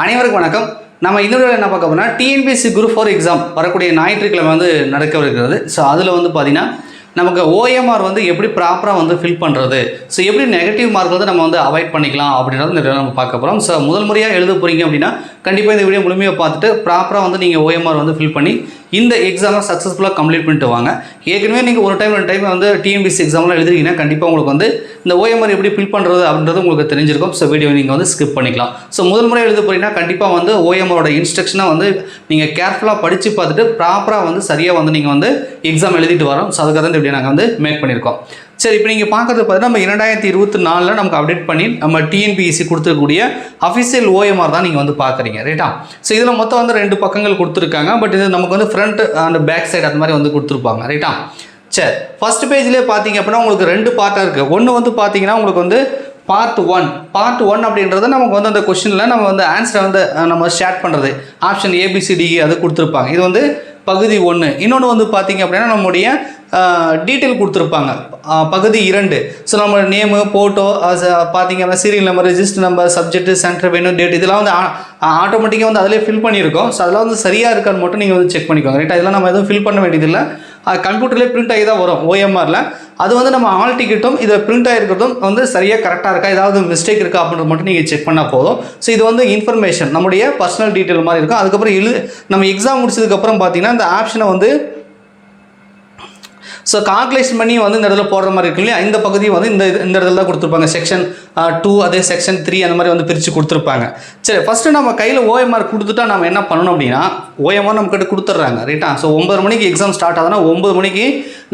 அனைவருக்கும் வணக்கம். நம்ம இந்த வீடியோவில் என்ன பார்க்க போனால் டிஎன்பிஎஸ்சி குரூப் ஃபோர் எக்ஸாம் வரக்கூடிய ஞாயிற்றுக்கிழமை வந்து நடக்கவிருக்கிறது. ஸோ அதில் வந்து பார்த்தீங்கன்னா நமக்கு ஓஎம்ஆர் வந்து எப்படி ப்ராப்பராக வந்து ஃபில் பண்ணுறது ஸோ எப்படி நெகட்டிவ் மார்க் வந்து நம்ம வந்து அவாய்ட் பண்ணிக்கலாம் அப்படின்றத இந்த நம்ம பார்க்க போகிறோம் ஸோ முதல் முறையாக எழுத போகிறீங்க அப்படின்னா கண்டிப்பாக இந்த வீடியோ முழுமையாக பார்த்துட்டு ப்ராப்பராக வந்து நீங்கள் ஓஎம்ஆர் வந்து ஃபில் பண்ணி இந்த எக்ஸாமை சக்ஸஸ்ஃபுல்லாக கம்ப்ளீட் பண்ணிட்டு வாங்க. ஏற்கனவே நீங்கள் ஒரு டைம் ரெண்டு டைம் வந்து டிஎம்பிசி எக்ஸாம்லாம் எழுதுறீங்கன்னா கண்டிப்பாக உங்களுக்கு வந்து இந்த ஓஎம்ஆர் எப்படி ஃபில் பண்ணுறது அப்படின்றது உங்களுக்கு தெரிஞ்சிருக்கும். ஸோ வீடியோ நீங்கள் வந்து ஸ்கிப் பண்ணிக்கலாம். ஸோ முதல் முறை எழுத போகிறீங்கன்னா கண்டிப்பாக வந்து ஓஎம்ஆரோட இன்ஸ்ட்ரக்ஷனாக வந்து நீங்கள் கேர்ஃபுல்லாக படித்து பார்த்துட்டு ப்ராப்பராக வந்து சரியாக வந்து நீங்கள் வந்து எக்ஸாம் எழுதிட்டு வரோம் ஸோ அதுக்காக தான் இப்படி நாங்கள் வந்து மேக் பண்ணியிருக்கோம். சரி இப்போ நீங்கள் பார்க்கறது பார்த்தீங்கன்னா நம்ம இரண்டாயிரத்தி இருபத்தி நாலில் நமக்கு அப்டேட் பண்ணி நம்ம டிஎன்பிஎஸ்சி கொடுத்துருக்கக்கூடிய அஃபிஷியல் ஓஎம்ஆர் தான் நீங்கள் வந்து பார்க்குறீங்க ரைட்டா ஸோ இதில் மொத்தம் வந்து ரெண்டு பக்கங்கள் கொடுத்துருக்காங்க. பட் இது நமக்கு வந்து ஃப்ரண்ட் அண்ட் பேக் சைடு அந்த மாதிரி வந்து கொடுத்துருப்பாங்க ரைட்டா சரி ஃபர்ஸ்ட் பேஜ்லேயே பார்த்தீங்க அப்படின்னா உங்களுக்கு ரெண்டு பார்ட்டாக இருக்குது ஒன்று வந்து பார்த்தீங்கன்னா உங்களுக்கு வந்து பார்ட் ஒன் பார்ட் ஒன் அப்படின்றது நமக்கு வந்து அந்த கொஷினில் நம்ம வந்து ஆன்சரை வந்து நம்ம ஷேர் பண்ணுறது ஆப்ஷன் ஏபிசிடி அது கொடுத்துருப்பாங்க. இது வந்து பகுதி ஒன்று இன்னொன்று வந்து பார்த்திங்க அப்படின்னா நம்முடைய டீட்டெயில் கொடுத்துருப்பாங்க. பகுதி இரண்டு. ஸோ நம்ம நேமு ஃபோட்டோ பார்த்தீங்க அப்படின்னா serial number register number subject centre வேணும் டேட் இதெல்லாம் வந்து ஆட்டோமேட்டிக்காக வந்து அதிலே ஃபில் பண்ணியிருக்கோம். ஸோ அதெல்லாம் வந்து சரியாக இருக்கான்னு மட்டும் நீங்கள் வந்து செக் பண்ணிக்கோங்க. ரைட்டா இதெல்லாம் நம்ம எதுவும் ஃபில் பண்ண வேண்டியதில்லை. அது கம்ப்யூட்டர்லேயே பிரிண்ட் ஆகி தான் வரும் ஓஎம்ஆரில் அது வந்து நம்ம ஆல் டிக்கெட்டும் இதில் பிரிண்ட் ஆகிருக்கிறதும் வந்து சரியாக கரெக்டாக இருக்கா? ஏதாவது மிஸ்டேக் இருக்கா அப்படின்றது மட்டும் நீங்கள் செக் பண்ணால் போதும். ஸோ இது வந்து இன்ஃபர்மேஷன் நம்முடைய பர்சனல் டீட்டெயில் மாதிரி இருக்கும். அதுக்கப்புறம் எழு நம்ம எக்ஸாம் முடிச்சதுக்கப்புறம் பார்த்தீங்கன்னா இந்த ஆப்ஷனை வந்து ஸோ கால்குலேஷன் பண்ணி வந்து இந்த இடத்துல போடுற மாதிரி இருக்கு இல்லையா? இந்த பகுதியும் வந்து இந்த இந்த இடத்துல தான் கொடுத்துருப்பாங்க. செக்ஷன் டூ அதே செக்ஷன் த்ரீ அந்த மாதிரி வந்து பிரித்து கொடுத்துருப்பாங்க. சரி ஃபஸ்ட்டு நம்ம கையில் ஓஎம்ஆர் கொடுத்துட்டா நம்ம என்ன பண்ணணும் அப்படின்னா ஓஎம்ஆர் நம்ம கிட்ட கொடுத்துட்றாங்க ரைட்டா ஸோ ஒன்பது மணிக்கு எக்ஸாம் ஸ்டார்ட் ஆகுதுன்னா ஒம்பது மணிக்கு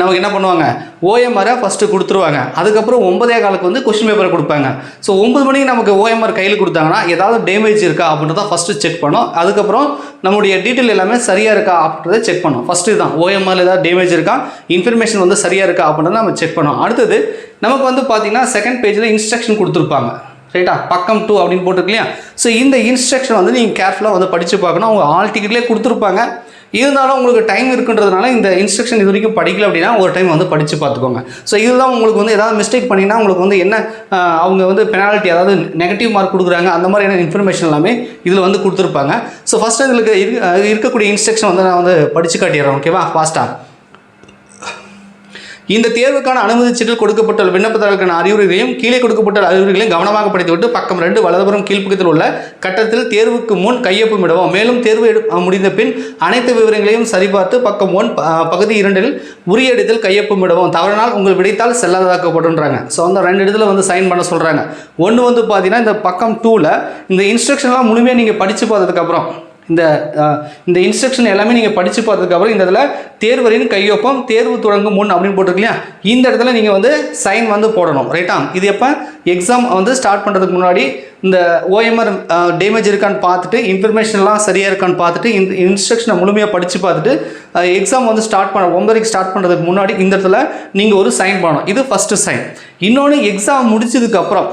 நமக்கு என்ன பண்ணுவாங்க? ஓஎம்ஆரை ஃபஸ்ட்டு கொடுத்துருவாங்க. அதுக்கப்புறம் ஒன்பதே காலுக்கு வந்து கொஸ்டின் பேப்பரை கொடுப்பாங்க. ஸோ ஒன்பது மணிக்கு நமக்கு ஓஎம்ஆர் கையில் கொடுத்தாங்கன்னா ஏதாவது டேமேஜ் இருக்கா அப்படின்றத ஃபஸ்ட்டு செக் பண்ணோம். அதுக்கப்புறம் நம்முடைய டீட்டெயில் எல்லாமே சரியாக இருக்கா அப்படின்றத செக் பண்ணோம். ஃபஸ்ட்டு தான். ஓஎம்ஆரில் ஏதாவது டேமேஜ் இருக்கா? இன்ஃபர்மேஷன் வந்து சரியாக இருக்கா அப்படின்றத நம்ம செக் பண்ணோம். அடுத்தது நமக்கு வந்து பார்த்திங்கன்னா செகண்ட் பேஜில் இன்ஸ்ட்ரக்ஷன் கொடுத்துருப்பாங்க. ரைட்டா பக்கம் டூ அப்படின்னு போட்டிருக்கு இல்லையா? ஸோ இந்த இன்ஸ்ட்ரக்ஷன் வந்து நீங்கள் கேர்ஃபுல்லாக வந்து படித்து பார்க்கணும். அவங்க ஆல் டிக்கெட்லேயே கொடுத்துருப்பாங்க. இருந்தாலும் உங்களுக்கு டைம் இருக்குன்றதுனால இந்த இன்ஸ்ட்ரக்ஷன் இது வரைக்கும் படிக்கல அப்படின்னா ஒரு டைம் வந்து படித்து பார்த்துக்கோங்க. ஸோ இதுதான் உங்களுக்கு வந்து ஏதாவது மிஸ்டேக் பண்ணிங்கன்னா உங்களுக்கு வந்து என்ன அவங்க வந்து பெனால்ட்டி அதாவது நெகட்டிவ் மார்க் கொடுக்குறாங்க அந்த மாதிரியான இன்ஃபர்மேஷன் எல்லாமே இதில் வந்து கொடுத்துருப்பாங்க. ஸோ ஃபஸ்ட்டு இதில் இரு- இருக்கக்கூடிய இன்ஸ்ட்ரக்ஷன் வந்து நான் வந்து படித்து காட்டிடுறேன் ஓகேவா ஃபாஸ்ட்டாக இந்த தேர்வுக்கான அனுமதி சீட்டில் கொடுக்கப்பட்டுள்ள விண்ணப்பதாரர்களுக்கான அறிவுரைகளையும் கீழே கொடுக்கப்பட்ட அறிவுரைகளையும் கவனமாக படித்துவிட்டு பக்கம் ரெண்டு வலதுபுறம் கீழ்ப்பக்கத்தில் உள்ள கட்டத்தில் தேர்வுக்கு முன் கையொப்பமிடவும் மேலும் தேர்வு எடு- முடிந்த பின் அனைத்து விவரங்களையும் சரிபார்த்து பக்கம் ஒன் பகுதி இரண்டில் உரிய இடத்தில் கையொப்பமிடவும் தவறினால் உங்கள் விடைத்தால் செல்லாததாக்கப்படுன்றாங்க ஸோ அந்த ரெண்டு இடத்துல வந்து சைன் பண்ண சொல்கிறாங்க ஒன்று வந்து பார்த்தீங்கன்னா இந்த பக்கம் டூவில் இந்த இன்ஸ்ட்ரக்ஷன்லாம் முழுமையாக நீங்கள் படித்து பார்த்ததுக்கப்புறம் இந்த இந்த இன்ஸ்ட்ரக்ஷன் எல்லாமே நீங்கள் படித்து பார்த்ததுக்கப்புறம் இந்த இதில் தேர்வரின் கையொப்பம் தேர்வு தொடங்கும் முன் அப்படின்னு போட்டிருக்கலையா இந்த இடத்துல நீங்கள் வந்து சைன் வந்து போடணும் ரைட்டா இது எப்போ? எக்ஸாம் வந்து ஸ்டார்ட் பண்ணுறதுக்கு முன்னாடி இந்த ஓஎம்ஆர் டேமேஜ் இருக்கான்னு பார்த்துட்டு இன்ஃபர்மேஷன்லாம் சரியாக இருக்கான்னு பார்த்துட்டு இந்த இன்ஸ்ட்ரக்ஷனை முழுமையாக படித்து பார்த்துட்டு எக்ஸாம் வந்து ஸ்டார்ட் பண்ண ஒன்பதுக்கு ஸ்டார்ட் பண்ணுறதுக்கு முன்னாடி இந்த இடத்துல நீங்கள் ஒரு சைன் பண்ணணும். இது ஃபஸ்ட்டு சைன் இன்னொன்று எக்ஸாம் முடிச்சதுக்கப்புறம்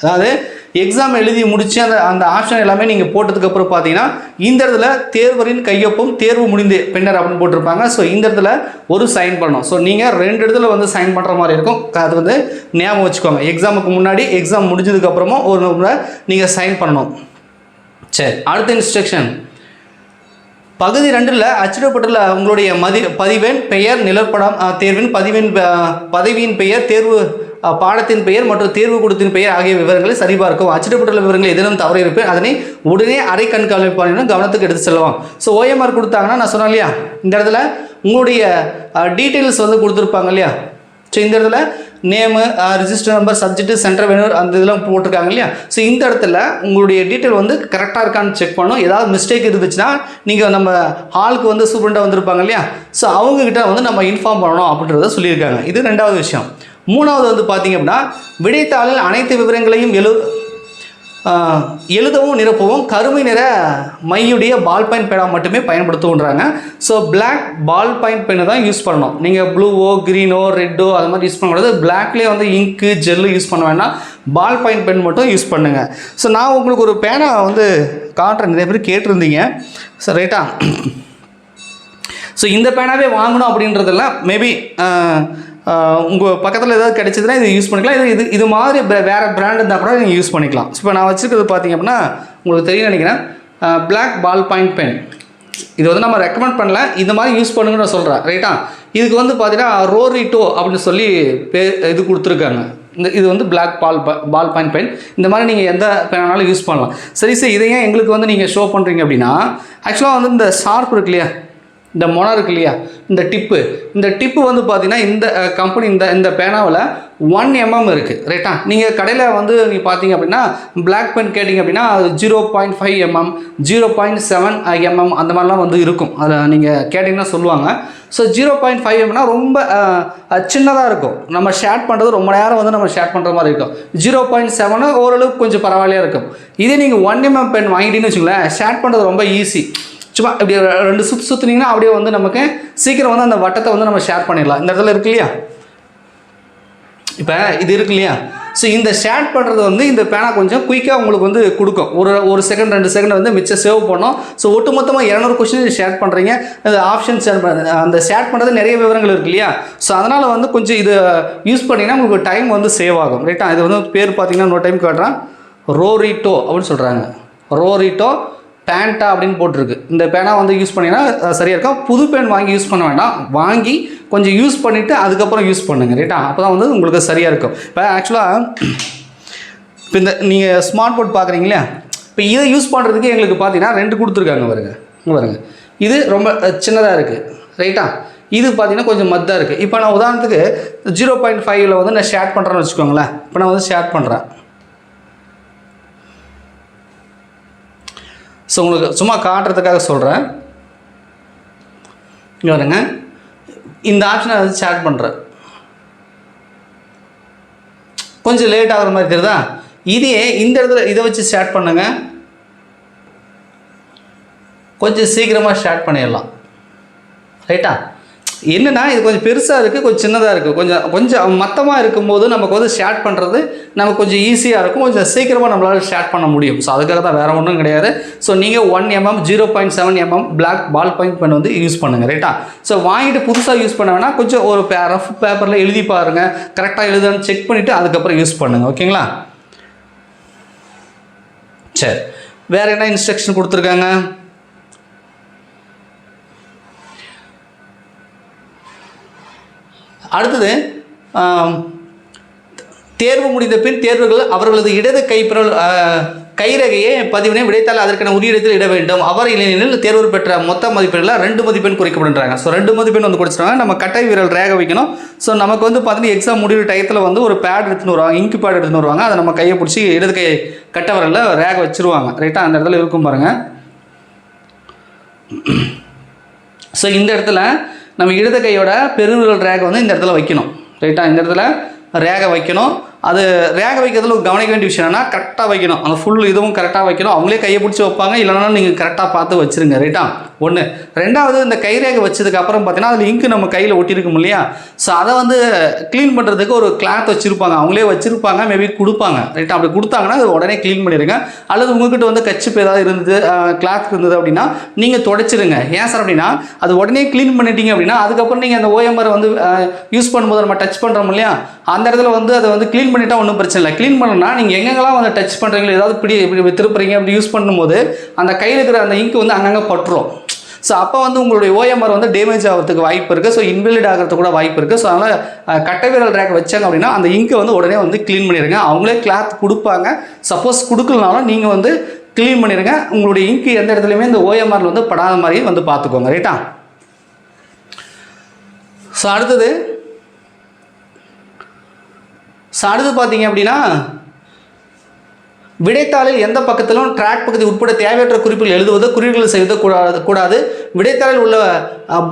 அதாவது எக்ஸாம் எழுதி முடிச்சு அந்த அந்த ஆப்ஷன் எல்லாமே நீங்கள் போட்டதுக்கப்புறம் பார்த்தீங்கன்னா இந்த இடத்துல தேர்வரின் கையொப்பம் தேர்வு முடிந்து பின்னர் அப்படின்னு போட்டிருப்பாங்க. ஸோ இந்த இடத்துல ஒரு சைன் பண்ணணும். ஸோ நீங்கள் ரெண்டு இடத்துல வந்து சைன் பண்ணுற மாதிரி இருக்கும். அது வந்து ஞாபகம் வச்சுக்கோங்க. எக்ஸாமுக்கு முன்னாடி எக்ஸாம் முடிஞ்சதுக்கப்புறமா ஒரு முறை நீங்கள் சைன் பண்ணணும். சரி அடுத்த இன்ஸ்ட்ரக்ஷன் பகுதி ரெண்டில் அச்சிடப்பட்டுள்ள உங்களுடைய மதி பதிவெண் பெயர் நிலப்படம் தேர்வின் பதிவின் பதவியின் பெயர் தேர்வு பாடத்தின் பெயர் மற்றும் தேர்வு கூடத்தின் பெயர் ஆகிய விவரங்களை சரிபார்க்கவும். அச்சிடப்பட்டுள்ள விவரங்கள் எதிலும் தவறு இருப்பேன் அதனை உடனே அரை கண்காணிப்பாளரிடம் கவனத்துக்கு எடுத்து செல்லுவோம். ஸோ ஓஎம்ஆர் கொடுத்தாங்கன்னா நான் சொன்னேன் இல்லையா? இந்த இடத்துல உங்களுடைய டீட்டெயில்ஸ் வந்து கொடுத்துருப்பாங்க இல்லையா? ஸோ இந்த இடத்துல name register number subject centre வேணும் அந்த இதெல்லாம் போட்டிருக்காங்க இல்லையா? ஸோ இந்த இடத்துல உங்களுடைய டீட்டெயில் வந்து கரெக்டாக இருக்கான்னு செக் பண்ணணும் ஏதாவது மிஸ்டேக் இருந்துச்சுன்னா நீங்கள் நம்ம ஹாலுக்கு வந்து சூப்பரண்டாக வந்திருப்பாங்க இல்லையா? ஸோ அவங்கக்கிட்ட வந்து நம்ம இன்ஃபார்ம் பண்ணணும் அப்படின்றத சொல்லியிருக்காங்க. இது ரெண்டாவது விஷயம். மூணாவது வந்து பார்த்தீங்க அப்படின்னா விடைத்தாளில் அனைத்து விவரங்களையும் எழு எழுதவும் நிரப்பவும் கருமை நிற மையுடைய பால் பாயிண்ட் பேனா மட்டுமே பயன்படுத்துவோன்றாங்க. So black ball point pen தான் யூஸ் பண்ணணும். நீங்கள் ப்ளூவோ க்ரீனோ ரெட்டோ அது மாதிரி யூஸ் பண்ணக்கூடாது. பிளாக்லேயே வந்து இங்கு ஜெல்லு யூஸ் பண்ண வேண்டாம் பால் பாயிண்ட் பென் மட்டும் யூஸ் பண்ணுங்கள் ஸோ நான் உங்களுக்கு ஒரு பேனா வந்து காட்டுறேன். நிறைய பேர் கேட்டிருந்தீங்க. ஸோ ரைட்டா ஸோ இந்த பேனாவே வாங்கணும் அப்படின்றதெல்லாம் மேபி உங்கள் பக்கத்தில் ஏதாவது கிடைச்சதுன்னா இது யூஸ் பண்ணிக்கலாம். இது இது இது மாதிரி வேறு பிராண்ட் இருந்தால் கூட நீங்கள் யூஸ் பண்ணிக்கலாம். இப்போ நான் வச்சுருக்கிறது பார்த்தீங்க அப்படின்னா உங்களுக்கு தெரியும் நினைக்கிறேன். பிளாக் பால் பாயிண்ட் பென் இது வந்து நம்ம ரெக்கமெண்ட் பண்ணல. இந்த மாதிரி யூஸ் பண்ணுங்கன்னு நான் சொல்கிறேன் ரைட்டா இதுக்கு வந்து பார்த்தீங்கன்னா ரோரிட்டோ அப்படின்னு சொல்லி பே இது கொடுத்துருக்காங்க. இந்த இது வந்து black ball ball point pen இந்த மாதிரி நீங்கள் எந்த பெனாலும் யூஸ் பண்ணலாம். சரி சரி இதை ஏன் எங்களுக்கு வந்து நீங்கள் ஷோ பண்ணுறீங்க அப்படின்னா ஆக்சுவலாக வந்து இந்த ஷார்ப் இருக்கு இல்லையா? இந்த மொனை இருக்கு இல்லையா? இந்த டிப்பு இந்த டிப்பு வந்து பார்த்தீங்கன்னா இந்த கம்பெனி இந்த இந்த பேனாவில் ஒன் எம்எம் இருக்குது ரைட்டா நீங்கள் கடையில் வந்து நீங்கள் பார்த்தீங்க அப்படின்னா பிளாக் பென் கேட்டிங்க அப்படின்னா அது zero point five M M zero point seven M M அந்த மாதிரிலாம் வந்து இருக்கும். அதில் நீங்கள் கேட்டிங்கன்னா சொல்லுவாங்க. ஸோ ஜீரோ பாயிண்ட் ஃபைவ் எம்னா ரொம்ப சின்னதாக இருக்கும். நம்ம ஷேர் பண்ணுறது ரொம்ப நேரம் வந்து நம்ம ஷேர் பண்ணுற மாதிரி இருக்கும். ஜீரோ பாயிண்ட் செவனு ஓரளவுக்கு கொஞ்சம் பரவாயில்லையாக இருக்கும். இதே நீங்கள் ஒன் எம்எம் பென் வாங்கிட்டீங்கன்னு வச்சுங்களேன் ஷேர் பண்ணுறது ரொம்ப ஈஸி சும்மா இப்படி ரெண்டு சுற்று சுற்றுனீங்கன்னா அப்படியே வந்து நமக்கு சீக்கிரம் வந்து அந்த வட்டத்தை வந்து நம்ம ஷேர் பண்ணிடலாம். இந்த இடத்துல இருக்கு இல்லையா? இப்போ இது இருக்கு இல்லையா? ஸோ இந்த ஷேர் பண்ணுறது வந்து இந்த பேனா கொஞ்சம் குயிக்காக உங்களுக்கு வந்து கொடுக்கும். ஒரு ஒரு செகண்ட் ரெண்டு செகண்ட் வந்து மிச்சம் சேவ் பண்ணோம். ஸோ ஒட்டுமொத்தமாக இரநூறு கொஸ்டின் ஷேர் பண்ணுறீங்க அந்த ஆப்ஷன் ஷேர் பண்ணுறது அந்த ஷேர் பண்ணுறது நிறைய விவரங்கள் இருக்கு இல்லையா? ஸோ அதனால் வந்து கொஞ்சம் இது யூஸ் பண்ணிங்கன்னா உங்களுக்கு டைம் வந்து சேவ் ஆகும். ரைட்டா இது வந்து பேர் பார்த்தீங்கன்னா இன்னொரு டைம் காட்டுறேன் ரோரிட்டோ அப்படின்னு சொல்கிறாங்க ரோரிட்டோ பேண்டா அப்படின்னு போட்டிருக்கு. இந்த பேனா வந்து யூஸ் பண்ணிங்கன்னா சரியாக இருக்கும். புது பேன் வாங்கி யூஸ் பண்ண வேண்டாம். வாங்கி கொஞ்சம் யூஸ் பண்ணிவிட்டு அதுக்கப்புறம் யூஸ் பண்ணுங்க ரைட்டா அப்போ தான் வந்து உங்களுக்கு சரியாக இருக்கும். இப்போ ஆக்சுவலாக இப்போ இந்த நீங்கள் ஸ்மார்ட் போர்ட் பார்க்குறீங்களே இப்போ இதை யூஸ் பண்ணுறதுக்கு எங்களுக்கு பார்த்தீங்கன்னா ரெண்டு கொடுத்துருக்காங்க பாருங்க. வருங்க பாருங்க. இது ரொம்ப சின்னதாக இருக்குது ரைட்டா இது பார்த்தீங்கன்னா கொஞ்சம் மத்தாக இருக்குது இப்போ நான் உதாரணத்துக்கு ஜீரோ பாயிண்ட் ஃபைவ்ல வந்து நான் ஷேர் பண்ணுறேன்னு வச்சுக்கோங்களேன். இப்போ நான் வந்து ஷேர் பண்ணுறேன் ஸோ உங்களுக்கு சும்மா காட்டுறதுக்காக சொல்கிறேன் இங்கே வருங்க இந்த ஆப்ஷனை வந்து சேட் பண்ணுறேன் கொஞ்சம் லேட் ஆகுற மாதிரி தெரியுதா? இதையே இந்த இடத்துல இதை வச்சு ஸ்டார்ட் பண்ணுங்க. கொஞ்சம் சீக்கிரமாக ஸ்டார்ட் பண்ணிடலாம். ரைட்டா என்னென்னா இது கொஞ்சம் பெருசாக இருக்குது கொஞ்சம் சின்னதாக இருக்குது கொஞ்சம் கொஞ்சம் மொத்தமாக இருக்கும்போது நமக்கு வந்து ஷேட் பண்ணுறது நமக்கு கொஞ்சம் ஈஸியாக இருக்கும். கொஞ்சம் சீக்கிரமாக நம்மளால் ஷேட் பண்ண முடியும். ஸோ அதுக்காக தான் வேறு ஒன்றும் கிடையாது. ஸோ நீங்கள் one mm zero point seven mm black ball point pen வந்து யூஸ் பண்ணுங்கள் ரைட்டா ஸோ வாங்கிட்டு புதுசாக யூஸ் பண்ண வேணால் கொஞ்சம் ஒரு பே ரஃப் பேப்பரில் எழுதி பாருங்கள் கரெக்டாக எழுதுன்னு செக் பண்ணிவிட்டு அதுக்கப்புறம் யூஸ் பண்ணுங்கள் ஓகேங்களா சரி. வேறு என்ன இன்ஸ்ட்ரக்ஷன் கொடுத்துருக்காங்க? அடுத்தது தேர்வு முடிந்த பின் தேர்வுகள் அவர்களது இடது கைப்பிரல் கைரகையை பதிவினை விடைத்தால் அதற்கான உரிய இடத்தில் இட வேண்டும். அவர் இல்லையெனில் தேர்வு பெற்ற மொத்த மதிப்பெண்ணில் ரெண்டு மதிப்பெண் குறைக்கப்படுறாங்க ஸோ ரெண்டு மதிப்பெண் வந்து குறைச்சிட்டாங்க நம்ம கட்டை விரல் ரேக வைக்கணும். ஸோ நமக்கு வந்து பார்த்தீங்கன்னா எக்ஸாம் முடிவு டயத்தில் வந்து ஒரு பேட் எடுத்துன்னு வருவாங்க. இங்கு பேட் எடுத்துன்னு வருவாங்க. அதை நம்ம கையை பிடிச்சி இடது கை கட்ட விரலில் ரேக வச்சிருவாங்க. ரைட்டாக அந்த இடத்துல இருக்கும் பாருங்கள் ஸோ இந்த இடத்துல நம்ம இடது கையோட பெருவிரல் ரேகை வந்து இந்த இடத்துல வைக்கணும். ரைட்டாக இந்த இடத்துல ரேகை வைக்கணும். அது ரேக வைக்கிறதுல ஒரு கவனிக்க வேண்டிய விஷயம் என்னன்னா கரெக்டாக வைக்கணும். அந்த ஃபுல் இதுவும் கரெக்டாக வைக்கணும். அவங்களே கையை பிடிச்சி வைப்பாங்க. இல்லைனா நீங்கள் கரெக்டாக பார்த்து வச்சிருங்க. ரைட்டா ஒன்று ரெண்டாவது இந்த கை ரேகை வச்சதுக்கப்புறம் பார்த்தீங்கன்னா அதில் இங்கு நம்ம கையில் ஒட்டியிருக்கும் இல்லையா? ஸோ அதை வந்து க்ளீன் பண்ணுறதுக்கு ஒரு கிளாத் வச்சுருப்பாங்க. அவங்களே வச்சுருப்பாங்க. மேபி கொடுப்பாங்க. ரைட்டா அப்படி கொடுத்தாங்கன்னா அது உடனே க்ளீன் பண்ணிடுங்க. அல்லது உங்ககிட்ட வந்து கச்சிப்பு ஏதாவது இருந்தது கிளாத் இருந்தது அப்படின்னா நீங்கள் தொடச்சிடுங்க ஏன் சார் அப்படின்னா அது உடனே க்ளீன் பண்ணிட்டீங்க அப்படின்னா அதுக்கப்புறம் நீங்கள் அந்த ஓஎம்ஆர் வந்து யூஸ் பண்ணும்போது நம்ம டச் பண்ணுறோம் இல்லையா? அந்த இடத்துல வந்து அதை வந்து க்ளீன் பண்ணிட்டா ஒன்றும் பிரச்சனை இல்லை. க்ளீன் பண்ணணும்னா நீங்கள் எங்கெங்கெல்லாம் வந்து டச் பண்ணுறீங்களோ ஏதாவது இப்படி இப்படி திருப்புறீங்க அப்படி யூஸ் பண்ணும்போது அந்த கையில் இருக்கிற அந்த இங்க் வந்து அங்கங்கே பட்டுரும். ஸோ அப்போ வந்து உங்களுடைய ஓஎம்ஆர் வந்து டேமேஜ் ஆகிறதுக்கு வாய்ப்பு இருக்குது ஸோ இன்வெலிட் ஆகிறதுக்கு கூட வாய்ப்பு இருக்குது ஸோ அதனால் கட்டை விரல் ரேக் வச்சாங்க அப்படின்னா அந்த இங்கை வந்து உடனே வந்து க்ளீன் பண்ணிடுங்க அவங்களே கிளாத் கொடுப்பாங்க. சப்போஸ் கொடுக்கலனாலும் நீங்கள் வந்து க்ளீன் பண்ணிடுங்க உங்களுடைய இங்கு எந்த இடத்துலையுமே இந்த ஓஎம்ஆரில் வந்து படாத மாதிரி வந்து பார்த்துக்கோங்க. ரைட்டா ஸோ அடுத்தது ஸோ அடுத்து பார்த்தீங்க அப்படின்னா விடைத்தாளில் எந்த பக்கத்திலும் ட்ராக் பகுதி உட்பட தேவையற்ற குறிப்புகள் எழுதுவதோ குறிப்புகள் செய்வதோ கூடாது கூடாது. விடைத்தாளில் உள்ள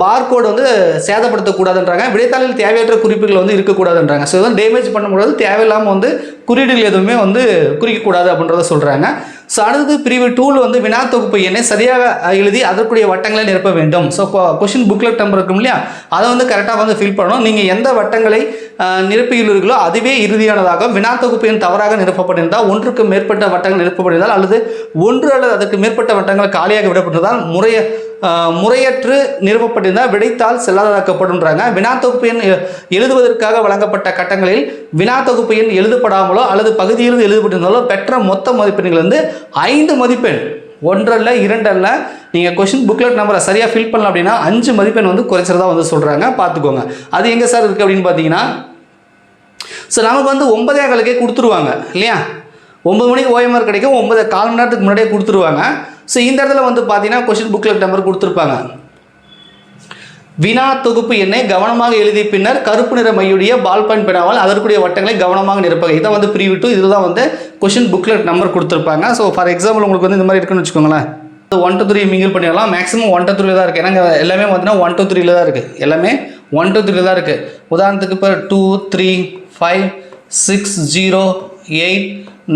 பார்கோடு வந்து சேதப்படுத்தக்கூடாதுன்றாங்க. விடைத்தாளில் தேவையற்ற குறிப்புகள் வந்து இருக்கக்கூடாதுன்றாங்க. ஸோ இதெல்லாம் டேமேஜ் பண்ணக்கூடாது தேவையில்லாமல் வந்து குறியீடுகள் எதுவுமே வந்து குறிக்கக்கூடாது அப்படின்றத சொல்கிறாங்க ஸோ அடுத்தது பிரிவு டூல் வந்து வினா தொகுப்பு எண்ணை சரியாக எழுதி அதற்குரிய வட்டங்களை நிரப்ப வேண்டும். ஸோ கொஷின் புக்லெட் நம்பர் இருக்கும் இல்லையா? அதை வந்து கரெக்டாக வந்து ஃபில் பண்ணணும். நீங்கள் எந்த வட்டங்களை நிரப்பியுள்ளீர்களோ அதுவே இறுதியானதாக வினா தொகுப்பு எண் தவறாக நிரப்பப்பட்டிருந்தால் ஒன்றுக்கு மேற்பட்ட வட்டங்கள் நிரப்பப்பட்டிருந்தால் அல்லது ஒன்று அல்லது அதற்கு மேற்பட்ட வட்டங்கள் காலியாக விடப்பட்டிருந்தால் முறைய முறையற்று நிறுவப்பட்டிருந்தால் விடைத்தாள் செல்லாதாக்கப்படுன்றாங்க வினா தொகுப்பு எண் எழுதுவதற்காக வழங்கப்பட்ட கட்டங்களில் வினா தொகுப்பு எண் எழுதப்படாமலோ அல்லது பகுதியிலிருந்து எழுதப்பட்டிருந்தாலோ பெற்ற மொத்த மதிப்பெண்கள் வந்து ஐந்து மதிப்பெண். ஒன்றல்ல இரண்டல்ல. நீங்கள் கொஷின் புக்லெட் நம்பரை சரியாக ஃபில் பண்ணல அப்படின்னா அஞ்சு மதிப்பெண் வந்து குறைச்சிறதா வந்து சொல்கிறாங்க பார்த்துக்கோங்க அது எங்கே சார் இருக்குது அப்படின்னு பார்த்தீங்கன்னா ஸோ நமக்கு வந்து ஒன்பதே காலுக்கே கொடுத்துருவாங்க இல்லையா? ஒம்பது மணிக்கு ஓஎம்ஆர் கிடைக்கும் ஒன்பது கால் மணி நேரத்துக்கு முன்னாடியே கொடுத்துருவாங்க. ஸோ இந்த இடத்துல வந்து பார்த்தீங்கன்னா கொஷின் புக்லெட் நம்பர் கொடுத்துருப்பாங்க. வினா தொகுப்பு எண்ணை கவனமாக எழுதிய பின்னர் கருப்பு நிற மையுடைய பால் பாயிண்ட் பெறாமல் அதற்குரிய வட்டங்களை கவனமாக நிரப்பக. இதை வந்து பிரிவிட்டு இதில் தான் வந்து கொஷின் புக்லெட் நம்பர் கொடுத்துருப்பாங்க. ஸோ ஃபார் எக்ஸாம்பிள் உங்களுக்கு வந்து இந்த மாதிரி இருக்குன்னு வச்சுக்கோங்களேன். ஒன் டூ த்ரீ மிங்கில் பண்ணிடலாம். மேக்ஸிமம் ஒன் டூ த்ரீல தான் இருக்குது ஏன்னா எல்லாமே பார்த்தீங்கன்னா ஒன் டூ த்ரீல தான் இருக்குது எல்லாமே ஒன் டூ த்ரீல தான் இருக்குது உதாரணத்துக்கு இப்போ two three five six zero eight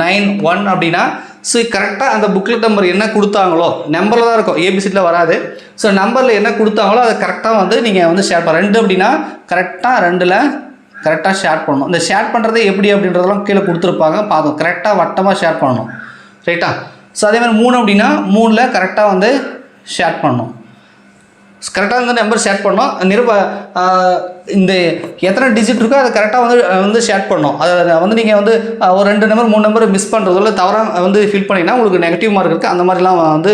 nine one அப்படின்னா ஸோ கரெக்டாக அந்த புக்லெட் நம்பர் என்ன கொடுத்தாங்களோ நம்பரில் தான் இருக்கும். ஏபிசிட்டில் வராது. ஸோ நம்பரில் என்ன கொடுத்தாங்களோ அதை கரெக்டாக வந்து நீங்கள் வந்து ஷேர் பண்ண ரெண்டு அப்படின்னா கரெக்டாக ரெண்டில் கரெக்டாக ஷேர் பண்ணணும். இந்த ஷேர் பண்ணுறது எப்படி அப்படின்றதெல்லாம் கீழே கொடுத்துருப்பாங்க. பார்த்தோம் கரெக்டாக வட்டமாக ஷேர் பண்ணணும். ரைட்டா ஸோ அதே மாதிரி மூணு அப்படின்னா மூணில் கரெக்டாக வந்து ஷேர் பண்ணணும். கரெக்டாக வந்து நம்பர் ஷேர் பண்ணோம். நிருப இந்த எத்தனை டிஜிட் இருக்கோ அதை கரெக்டாக வந்து வந்து ஷேர் பண்ணோம். அதை வந்து நீங்கள் வந்து ஒரு ரெண்டு நம்பர் மூணு நம்பர் மிஸ் பண்ணுறதோ இல்லை தவறாக வந்து ஃபில் பண்ணிங்கன்னா உங்களுக்கு நெகட்டிவ் மார்க் இருக்குது அந்த மாதிரிலாம் வந்து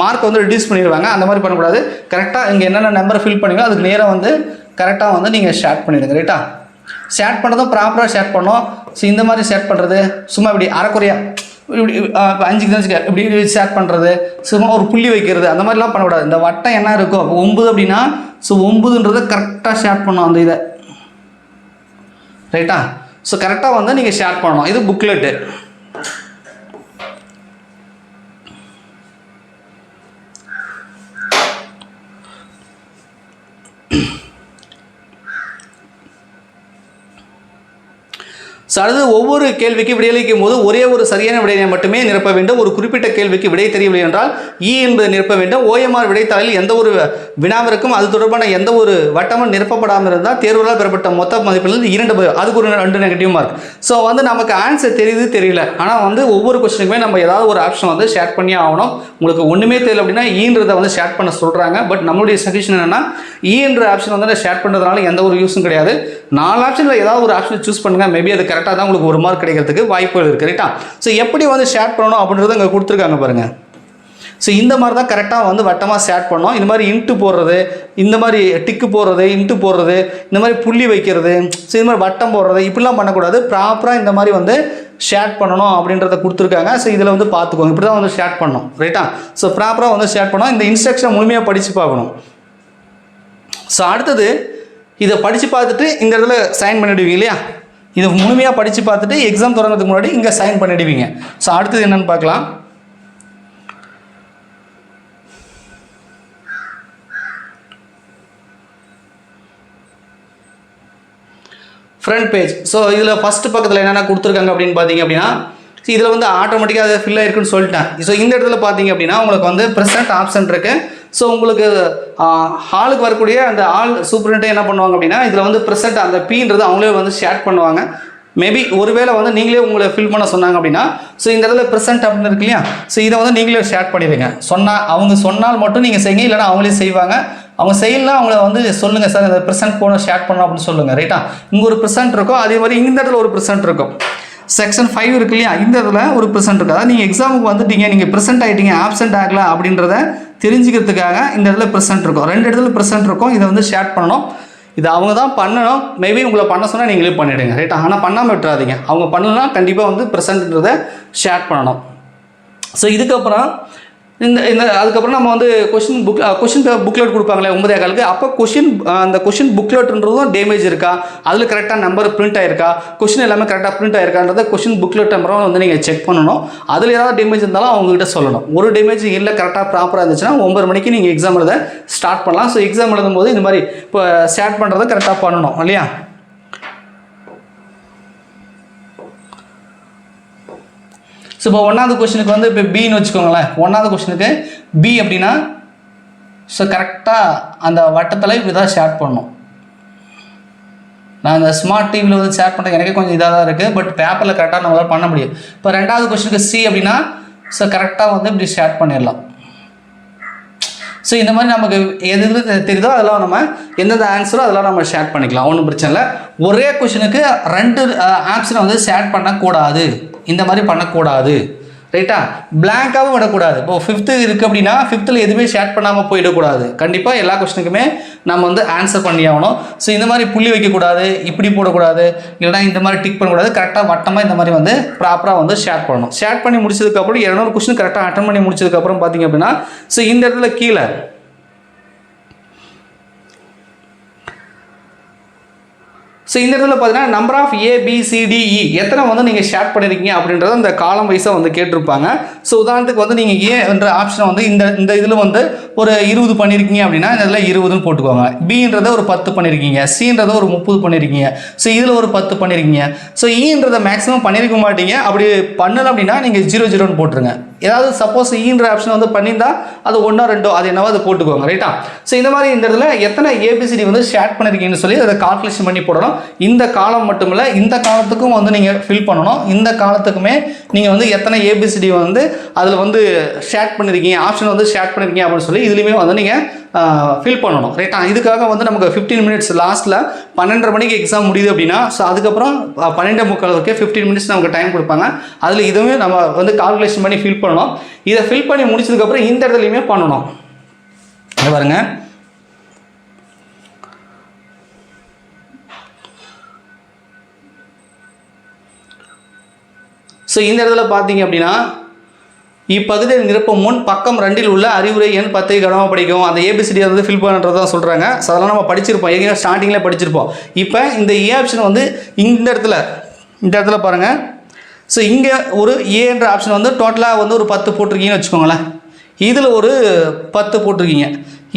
மார்க் வந்து ரிடியூஸ் பண்ணிடுவாங்க. அந்த மாதிரி பண்ணக்கூடாது. கரெக்டாக இங்கே என்னென்ன நம்பர் ஃபில் பண்ணீங்களோ அதுக்கு நேராக வந்து கரெக்டாக வந்து நீங்கள் ஷேர் பண்ணிவிடுங்க ரைட்டா ஷேர் பண்ணதும் ப்ராப்பராக ஷேர் பண்ணோம். ஸோ இந்த மாதிரி ஷேர் பண்ணுறது சும்மா இப்படி அறக்குறையாக இப்படி இப்போ அஞ்சுக்கு தான் இப்படி ஷேர் பண்ணுறது சும்மா ஒரு புள்ளி வைக்கிறது அந்த மாதிரிலாம் பண்ணக்கூடாது. இந்த வட்டம் என்ன இருக்கோ அப்போ ஒம்பது அப்படின்னா ஸோ ஒம்பதுன்றதை கரெக்டாக ஷேர் பண்ணும் அந்த இதை. ரைட்டா ஸோ கரெக்டாக வந்து நீங்கள் ஷேர் பண்ணணும். இது புக்லெட்டு ஸோ அடுத்து ஒவ்வொரு கேள்விக்கு விடையளிக்கும் போது ஒரே ஒரு சரியான விடையை மட்டுமே நிரப்ப வேண்டும். ஒரு குறிப்பிட்ட கேள்விக்கு விடை தெரியவில்லை என்றால் இ என்பதை நிரப்ப வேண்டும். ஓஎம்ஆர் விடைத்தாளில் எந்த ஒரு வினாவிற்கும் அது தொடர்பான எந்த ஒரு வட்டமும் நிரப்பப்படாமல் இருந்தால் தேர்வுகளால் பெறப்பட்ட மொத்த மதிப்பிலிருந்து இரண்டு அதுக்கு ஒரு ரெண்டு நெகட்டிவ் மார்க் ஸோ வந்து நமக்கு ஆன்சர் தெரியுது தெரியல. ஆனால் வந்து ஒவ்வொரு கொஸ்டினுக்குமே நம்ம ஏதாவது ஒரு ஆப்ஷன் வந்து ஷேர் பண்ணி ஆகணும். உங்களுக்கு ஒன்றுமே தெரியல அப்படின்னா e ஈன்றதை வந்து ஷேர் பண்ண சொல்கிறாங்க பட் நம்மளுடைய சஜஷன் என்னென்னா ஈன்ற ஆப்ஷன் வந்து ஷேர் பண்ணுறதுனால எந்த ஒரு யூஸும் கிடையாது. நாலு ஆப்ஷனில் ஏதாவது ஒரு ஆப்ஷன் சூஸ் பண்ணுங்கள் மேபி அது கரெக்டாக தான் உங்களுக்கு ஒரு மார்க் கிடைக்கிறதுக்கு வாய்ப்புகள் இருக்குது ரைட்டா ஸோ எப்படி வந்து ஷேர் பண்ணணும் அப்படின்றத இங்கே கொடுத்துருக்காங்க பாருங்கள் ஸோ இந்த மாதிரி தான் கரெக்டாக வந்து வட்டமாக ஷேர் பண்ணோம் இந்த மாதிரி இன்ட்டு போடுறது இந்த மாதிரி டிக்கு போடுறது இன்ட்டு போடுறது இந்த மாதிரி புள்ளி வைக்கிறது ஸோ இந்த மாதிரி வட்டம் போடுறது இப்படிலாம் பண்ணக்கூடாது. ப்ராப்பராக இந்த மாதிரி வந்து ஷேட் பண்ணணும் அப்படின்றத கொடுத்துருக்காங்க. ஸோ இதில் வந்து பார்த்துக்கோங்க. இப்படி தான் வந்து ஷேட் பண்ணணும் ரைட்டா ஸோ ப்ராப்பராக வந்து ஷேர் பண்ணோம் இந்த இன்ஸ்ட்ரக்ஷன் முழுமையாக படித்து பார்க்கணும். ஸோ அடுத்தது இதை படித்து பார்த்துட்டு இந்த இடத்துல சைன் பண்ணிடுவீங்க இல்லையா? இதை முழுமையாக படித்து பார்த்துட்டு எக்ஸாம் தொடங்குறதுக்கு முன்னாடி இங்கே சைன் பண்ணிடுவீங்க. ஸோ அடுத்தது என்னென்னு பார்க்கலாம். ஃப்ரண்ட் பேஜ் ஸோ இதில் ஃபஸ்ட்டு பக்கத்தில் என்னென்ன கொடுத்துருக்காங்க அப்படின்னு பார்த்தீங்க அப்படின்னா ஸோ இதில் வந்து ஆட்டோமேட்டிக்காக அது ஃபில் ஆயிருக்குன்னு சொல்லிட்டேன். ஸோ இந்த இடத்துல பார்த்தீங்க அப்படின்னா உங்களுக்கு வந்து ப்ரெசன்ட் ஆப்ஷன் இருக்குது ஸோ உங்களுக்கு ஹாலுக்கு வரக்கூடிய அந்த ஆள் சூப்பரண்ட்டே என்ன பண்ணுவாங்க அப்படின்னா இதில் வந்து ப்ரெசன்ட் அந்த பீன்றது அவங்களே வந்து ஷேர் பண்ணுவாங்க. மேபி ஒருவேளை வந்து நீங்களே உங்களை ஃபில் பண்ண சொன்னாங்க அப்படின்னா ஸோ இந்த இடத்துல ப்ரெசென்ட் அப்படின்னு இருக்கு இல்லையா? ஸோ இதை வந்து நீங்களே ஷேர் பண்ணிடுங்க சொன்னால் அவங்க சொன்னால் மட்டும் நீங்கள் செய்யுங்க இல்லைன்னா அவங்களே செய்வாங்க. அவங்க செய்யலாம் அவங்கள வந்து சொல்லுங்கள் சார் இந்த ப்ரெசென்ட் போன ஷேர் பண்ணணும் அப்படின்னு சொல்லுங்கள் ரைட்டா இங்கே ஒரு ப்ரெசென்ட் இருக்கும் அதே மாதிரி இந்த இடத்துல ஒரு ப்ரெசென்ட் இருக்கும். செக்ஷன் ஃபைவ் இருக்கு இல்லையா? இந்த இடத்துல ஒரு ப்ரெசென்ட் இருக்குது அதாவது நீங்கள் எக்ஸாமுக்கு வந்துட்டீங்க நீங்கள் ப்ரெசென்ட் ஆகிட்டீங்க ஆப்சென்ட் ஆகல அப்படின்றத தெரிஞ்சுக்கிறதுக்காக இந்த இடத்துல ப்ரெசென்ட் இருக்கும். ரெண்டு இடத்துல ப்ரெசென்ட் இருக்கும். இதை வந்து ஷேர் பண்ணணும். இது அவங்க தான் பண்ணணும். மேபி உங்களை பண்ண சொன்னால் நீங்களே பண்ணிவிடுங்க ரைட்டா ஆனால் பண்ணாமல் விட்டுறாதீங்க. அவங்க பண்ணலாம் கண்டிப்பாக வந்து ப்ரெசென்ட்ன்றதை ஷேர் பண்ணணும். ஸோ இதுக்கப்புறம் இந்த இந்த அதுக்கப்புறம் நம்ம வந்து கொஷின் புக் கொஷின் புக்லெட் கொடுப்பாங்களே ஒன்பதே காலுக்கு. அப்போ கொஷின் அந்த கொஷின் புக்லெட்ன்றதும் டேமேஜ் இருக்கா? அதில் கரெக்டாக நம்பர் பிரிண்ட் ஆயிருக்கா? கொஷின் எல்லாமே கரெக்டாக பிரிண்ட் ஆயிருக்கான்றத கொஷின் புக்லெட் நம்பரும் வந்து நீங்கள் செக் பண்ணணும். அதில் ஏதாவது டேமேஜ் இருந்தாலும் அவங்ககிட்ட சொல்லணும். ஒரு டேமேஜ் இல்லை கரெக்டாக ப்ராப்பராக இருந்துச்சுன்னா ஒம்பது மணிக்கு நீங்கள் எக்ஸாம் எழுத ஸ்டார்ட் பண்ணலாம். ஸோ எக்ஸாம் எழுதும்போது இந்த மாதிரி இப்போ ஸ்டார்ட் பண்ணுறதை கரெக்டாக பண்ணணும் இல்லையா? ஸோ இப்போ ஒன்றாவது கொஷனுக்கு வந்து இப்போ பின்னு வச்சுக்கோங்களேன். ஒன்றாவது கொஷனுக்கு பி அப்படின்னா ஸோ கரெக்டாக அந்த வட்டத்தில் இப்படி தான் ஷேர் பண்ணணும். நான் அந்த ஸ்மார்ட் டிவியில் வந்து ஷேர் பண்ணுறது எனக்கே கொஞ்சம் இதாக தான் இருக்குது பட் பேப்பரில் கரெக்டாக நம்மளால் பண்ண முடியும். இப்போ ரெண்டாவது கொஷனுக்கு சி அப்படின்னா ஸோ கரெக்டாக வந்து இப்படி ஷேர் பண்ணிடலாம். ஸோ இந்த மாதிரி நமக்கு எது எது தெரியுதோ அதெல்லாம் நம்ம எந்தெந்த ஆன்சரோ அதெல்லாம் நம்ம ஷேர் பண்ணிக்கலாம். ஒன்றும் பிரச்சனை இல்லை. ஒரே கொஷனுக்கு ரெண்டு ஆப்ஷனை வந்து ஷேர் பண்ணக்கூடாது. இந்த மாதிரி பண்ணக்கூடாது. ரைட்டா பிளாங்காகவும் விடக்கூடாது. இப்போ ஃபிஃப்த்து இருக்குது அப்படின்னா ஃபிஃப்த்தில் எதுவுமே ஷேர் பண்ணாமல் போயிடக்கூடாது. கண்டிப்பாக எல்லா கொஸ்டினுக்குமே நம்ம வந்து ஆன்சர் பண்ணி ஆகணும். ஸோ இந்த மாதிரி புள்ளி வைக்கக்கூடாது இப்படி போடக்கூடாது இல்லைனா இந்த மாதிரி டிக் பண்ணக்கூடாது. கரெக்டாக வட்டமாக இந்த மாதிரி வந்து ப்ராப்பராக வந்து ஷேர் பண்ணணும். ஷேர் பண்ணி முடிச்சதுக்கப்புறம் இரநூறு கொஸ்டின் கரெக்டாக அட்டன் பண்ணி முடிச்சதுக்கப்புறம் பார்த்திங்க அப்படின்னா ஸோ இந்த இடத்துல கீழே ஸோ இந்த இடத்துல பார்த்தீங்கன்னா நம்பர் ஆஃப் ஏபிசிடிஇ எத்தனை வந்து நீங்கள் ஷேர் பண்ணியிருக்கீங்க அப்படின்றத இந்த காலம் வைஸாக வந்து கேட்டிருப்பாங்க. ஸோ உதாரணத்துக்கு வந்து நீங்கள் ஏ என்ற ஆப்ஷனை வந்து இந்த இந்த இதில் வந்து ஒரு இருபது பண்ணியிருக்கீங்க அப்படின்னா இந்த இதில் இருபதுன்னு போட்டுக்கோங்க. பின்றத ஒரு பத்து பண்ணியிருக்கீங்க சின்றத ஒரு முப்பது பண்ணியிருக்கீங்க ஸோ இதில் ஒரு பத்து பண்ணியிருக்கீங்க ஸோ ஈன்றதை e மேக்ஸிமம் பண்ணியிருக்க மாட்டீங்க. அப்படி பண்ணலை அப்படின்னா நீங்கள் ஜீரோ ஜீரோன்னு போட்டுருங்க. ஏதாவது சப்போஸ் ஈன்ற ஆப்ஷன் வந்து பண்ணியிருந்தா அது ஒன்றோ ரெண்டோ அது என்னவோ அதை போட்டுக்கோங்க ரைட்டா ஸோ இந்த மாதிரி இந்த இடத்துல எத்தனை ஏபிசிடி வந்து ஷேர் பண்ணியிருக்கீங்கன்னு சொல்லி அதை கால்குலேஷன் பண்ணி போடணும். இந்த காலம் மட்டும் இல்லை இந்த காலத்துக்கும் வந்து நீங்கள் ஃபில் பண்ணணும். இந்த காலத்துக்குமே நீங்கள் வந்து எத்தனை ஏபிசிடி வந்து அதில் வந்து ஷேர் பண்ணியிருக்கீங்க ஆப்ஷன் வந்து ஷேர் பண்ணியிருக்கீங்க அப்படின்னு சொல்லி இதுலேயுமே வந்து நீங்கள் ஃபில் பண்ணணும் ரைட்டா இதுக்காக வந்து நமக்கு ஃபிஃப்டீன் மினிட்ஸ் லாஸ்ட்டில் பன்னெண்டரை மணிக்கு எக்ஸாம் முடியுது அப்படின்னா ஸோ அதுக்கப்புறம் பன்னெண்டு முக்கால் வரைக்கும் ஃபிஃப்டீன் மினிட்ஸ் நமக்கு டைம் கொடுப்பாங்க. அதில் இதுவுமே நம்ம வந்து கால்குலேஷன் பண்ணி ஃபில் பண்ணணும். இதை ஃபில் பண்ணி முடிச்சதுக்கப்புறம் இந்த இடத்துலையுமே பண்ணணும். பாருங்க. ஸோ இந்த இடத்துல பார்த்தீங்க அப்படின்னா இப்பகுதியில் நிரப்பும் முன் பக்கம் ரெண்டில் உள்ள அறிவுரை எண் பத்தை கவனமாக படிக்கும் அந்த ஏபிசிடி வந்து ஃபில் பண்ணுறது தான் சொல்கிறாங்க ஸோ அதெல்லாம் நம்ம படிச்சிருப்போம். ஏற்கனவே ஸ்டார்டிங்கில் படிச்சிருப்போம். இப்போ இந்த ஏ ஆப்ஷன் வந்து இந்த இடத்துல இந்த இடத்துல பாருங்கள் ஸோ இங்கே ஒரு ஏன்ற ஆப்ஷன் வந்து டோட்டலாக வந்து ஒரு பத்து போட்டிருக்கீங்கன்னு வச்சுக்கோங்களேன். இதில் ஒரு பத்து போட்டிருக்கீங்க.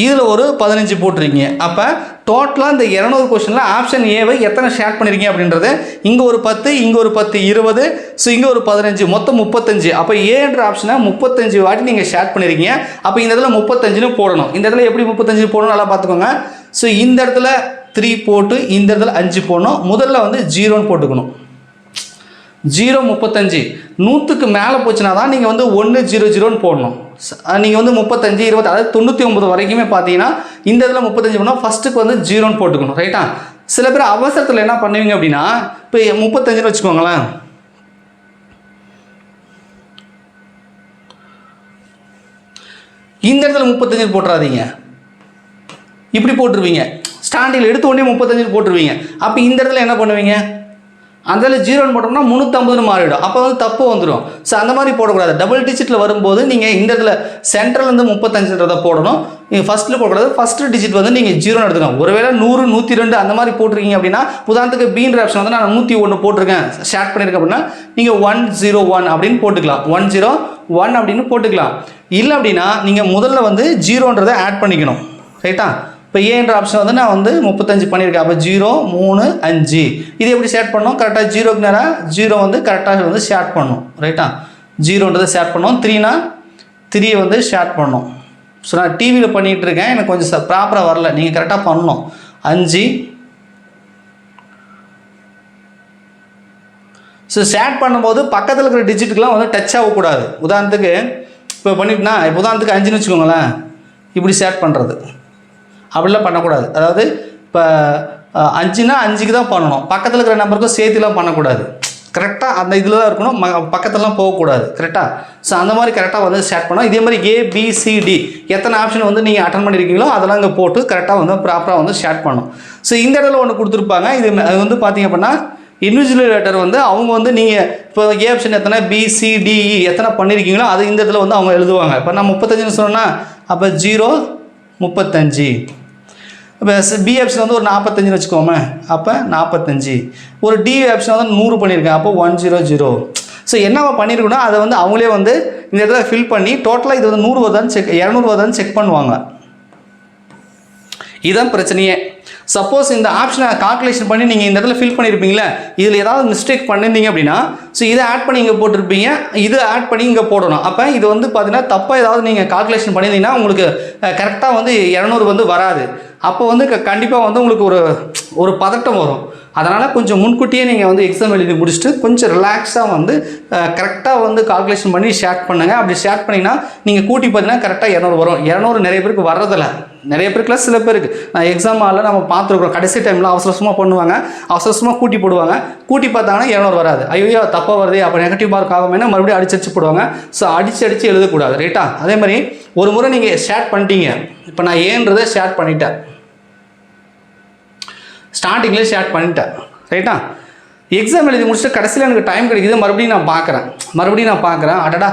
இதில் ஒரு பதினஞ்சு போட்டிருக்கீங்க. அப்போ டோட்டலாக இந்த இரநூறு கொஷனில் ஆப்ஷன் ஏவை எத்தனை ஷேர் பண்ணியிருக்கீங்க அப்படின்றது இங்கே ஒரு பத்து இங்கே ஒரு பத்து இருபது ஸோ இங்கே ஒரு பதினஞ்சு மொத்தம் முப்பத்தஞ்சு. அப்போ ஏன்ற ஆப்ஷனை முப்பத்தஞ்சு வாட்டி நீங்கள் ஷேர் பண்ணியிருக்கீங்க அப்போ இந்த இடத்துல முப்பத்தஞ்சுன்னு போடணும். இந்த இடத்துல எப்படி முப்பத்தஞ்சு போடணும்? நல்லா பார்த்துக்கோங்க. ஸோ இந்த இடத்துல த்ரீ போட்டு இந்த இடத்துல அஞ்சு போடணும். முதல்ல வந்து ஜீரோன்னு போட்டுக்கணும். ஜீரோ முப்பத்தஞ்சு. நூற்றுக்கு மேலே போச்சுன்னா தான் நீங்கள் வந்து ஒன்று ஜீரோ ஜீரோன்னு போடணும். நீங்கள் வந்து முப்பத்தஞ்சு இருபத்தி அதாவது தொண்ணூற்றி ஒம்பது வரைக்குமே பார்த்தீங்கன்னா இந்த இதில் முப்பத்தஞ்சு பண்ணால் ஃபஸ்ட்டுக்கு வந்து ஜீரோன்னு போட்டுக்கணும். ரைட்டா சில பேர் அவசரத்தில் என்ன பண்ணுவீங்க அப்படின்னா இப்போ முப்பத்தஞ்சுன்னு வச்சுக்கோங்களேன். இந்த இடத்துல முப்பத்தஞ்சு போட்டுறாதீங்க. இப்படி போட்டுருவீங்க. ஸ்டாண்டில் எடுத்த உடனே முப்பத்தஞ்சு போட்டுருவீங்க. அப்போ இந்த இடத்துல என்ன பண்ணுவீங்க? அந்த இடத்துல ஜீரோன்னு போட்டோம்னா முந்நூற்றம்பதுன்னு மாறிடும். அப்போ வந்து தப்பு வந்துடும் ஸோ அந்த மாதிரி போடக்கூடாது. டபுள் டிஜிட்டில் வரும்போது நீங்கள் இந்த இடத்துல சென்ட்ரல்லேருந்து முப்பத்தஞ்சுன்றதை போடணும். நீங்கள் ஃபஸ்ட்டில் போடக்கூடாது. ஃபஸ்ட்டு டிஜிட் வந்து நீங்கள் ஜீரோன்னு எடுத்துக்கணும் ஒருவேளை நூறு நூற்றி ரெண்டு அந்த மாதிரி போட்டிருக்கீங்க அப்படின்னா உதாரணத்துக்கு பீன்ற ஆப்ஷன் வந்து நான் நூற்றி ஒன்று போட்டிருக்கேன். ஸ்டார்ட் பண்ணியிருக்கேன் அப்படின்னா நீங்கள் ஒன் ஜீரோ ஒன் அப்படின்னு போட்டுக்கலாம். ஒன் ஜீரோ ஒன் அப்படின்னு போட்டுக்கலாம். இல்லை அப்படின்னா நீங்கள் முதல்ல வந்து ஜீரோன்றதை ஆட் பண்ணிக்கணும். ரைட்டா இப்போ ஏன்ற ஆப்ஷன் வந்து நான் வந்து முப்பத்தஞ்சு பண்ணியிருக்கேன். அப்போ ஜீரோ மூணு அஞ்சு. இது எப்படி ஷேட் பண்ணணும் கரெக்டாக ஜீரோக்கு நேராக ஜீரோ வந்து கரெக்டாக வந்து ஷேர் பண்ணும். ரைட்டா ஜீரோன்றதை ஷேர் பண்ணோம். த்ரீனா த்ரீயை வந்து ஷேட் பண்ணோம். ஸோ நான் டிவியில் பண்ணிகிட்டு இருக்கேன். எனக்கு கொஞ்சம் ப்ராப்பராக வரல. நீங்கள் கரெக்டாக பண்ணணும். அஞ்சு. ஸோ ஷேட் பண்ணும்போது பக்கத்தில் இருக்கிற டிஜிட்டுக்கெலாம் வந்து டச் ஆகக்கூடாது உதாரணத்துக்கு இப்போ பண்ணிட்டுனா இப்போ உதாரணத்துக்கு அஞ்சுன்னு வச்சுக்கோங்களேன். இப்படி ஷேட் பண்ணுறது அப்படிலாம் பண்ணக்கூடாது. அதாவது இப்போ அஞ்சுனா அஞ்சுக்கு தான் பண்ணணும். பக்கத்தில் இருக்கிற நம்பருக்கும் சேர்த்துலாம் பண்ணக்கூடாது. கரெக்டாக அந்த இதில் தான் இருக்கணும். ம பக்கத்துலலாம் போகக்கூடாது. கரெக்டாக ஸோ அந்த மாதிரி கரெக்டாக வந்து ஷேர் பண்ணோம் இதே மாதிரி ஏபிசிடி எத்தனை ஆப்ஷன் வந்து நீங்கள் அட்டன் பண்ணியிருக்கீங்களோ அதெல்லாம் இங்கே போட்டு கரெக்டாக வந்து ப்ராப்பராக வந்து ஸ்டார்ட் பண்ணணும். ஸோ இந்த இடத்துல ஒன்று கொடுத்துருப்பாங்க. இது அது வந்து பார்த்தீங்க அப்படின்னா இன்விஜுவலேட்டர் வந்து அவங்க வந்து நீங்கள் இப்போ ஏ ஆப்ஷன் எத்தனை பிசிடிஇ e எத்தனை பண்ணியிருக்கீங்களோ அது இந்த இடத்துல வந்து அவங்க எழுதுவாங்க. இப்போ நான் முப்பத்தஞ்சுன்னு சொன்னேன்னா அப்போ ஜீரோ முப்பத்தஞ்சு. இப்போ பி ஆப்ஷன் வந்து ஒரு நாற்பத்தஞ்சுன்னு வச்சுக்கோமே. அப்போ நாற்பத்தஞ்சு ஒரு டி ஆப்ஷன் வந்து நூறு பண்ணியிருக்கேன். அப்போ ஒன் ஜீரோ ஜீரோ ஸோ என்ன பண்ணியிருக்கணும் அதை வந்து அவங்களே வந்து இந்த இடத்துல ஃபில் பண்ணி டோட்டலாக இது வந்து நூறுபா தான் செக் இரநூறுவா தான் செக் பண்ணுவாங்க. இதுதான் பிரச்சனையே. சப்போஸ் இந்த ஆப்ஷனை கால்குலேஷன் பண்ணி நீங்கள் இந்த இடத்துல ஃபில் பண்ணியிருப்பீங்களே இதில் ஏதாவது மிஸ்டேக் பண்ணியிருந்தீங்க அப்படின்னா ஸோ இதை ஆட் பண்ணி இங்கே போட்டிருப்பீங்க இது ஆட் பண்ணி இங்கே போடணும். அப்போ இது வந்து பார்த்தீங்கன்னா தப்பாக ஏதாவது நீங்கள் கால்குலேஷன் பண்ணியிருந்தீங்கன்னா உங்களுக்கு கரெக்டாக வந்து இரநூறு வந்து வராது. அப்போ வந்து கண்டிப்பாக வந்து உங்களுக்கு ஒரு ஒரு பதட்டம் வரும். அதனால் கொஞ்சம் முன்கூட்டியே நீங்கள் வந்து எக்ஸாம் எழுதி முடிச்சுட்டு கொஞ்சம் ரிலாக்ஸாக வந்து கரெக்டாக வந்து கால்குலேஷன் பண்ணி ஷேர் பண்ணுங்கள் அப்படி ஷேர் பண்ணிங்கன்னா நீங்கள் கூட்டி பார்த்தீங்கன்னா கரெக்டாக இரநூறு வரும். இரநூறு நிறைய பேருக்கு வர்றதில்ல. நிறைய பேருக்கு சில பேருக்கு நான் எக்ஸாம் ஆளில் நம்ம பார்த்துருக்குறோம். கடைசி டைமில் அவசரமாக பண்ணுவாங்க. அவசரமாக கூட்டி போடுவாங்க. கூட்டி பார்த்தாங்கன்னா இரநூறு வராது. ஐயோ தப்பாக வருது அப்போ நெகட்டிவ் மார்க் ஆகும்னா மறுபடியும் அடிச்சு அடிச்சு போடுவாங்க. ஸோ அடிச்சு அடிச்சு எழுதக்கூடாது ரைட்டா அதே மாதிரி ஒரு முறை நீங்கள் ஷேர் பண்ணிட்டீங்க. இப்போ நான் ஏன்றதை ஷேர் பண்ணிட்டேன். ஸ்டார்டிங்லேயே ஷேர் பண்ணிட்டேன் ரைட்டா எக்ஸாம் எழுதி முடிச்சுட்டு கடைசியில் எனக்கு டைம் கிடைக்குது. மறுபடியும் நான் பார்க்குறேன். மறுபடியும் நான் பார்க்குறேன். அடடா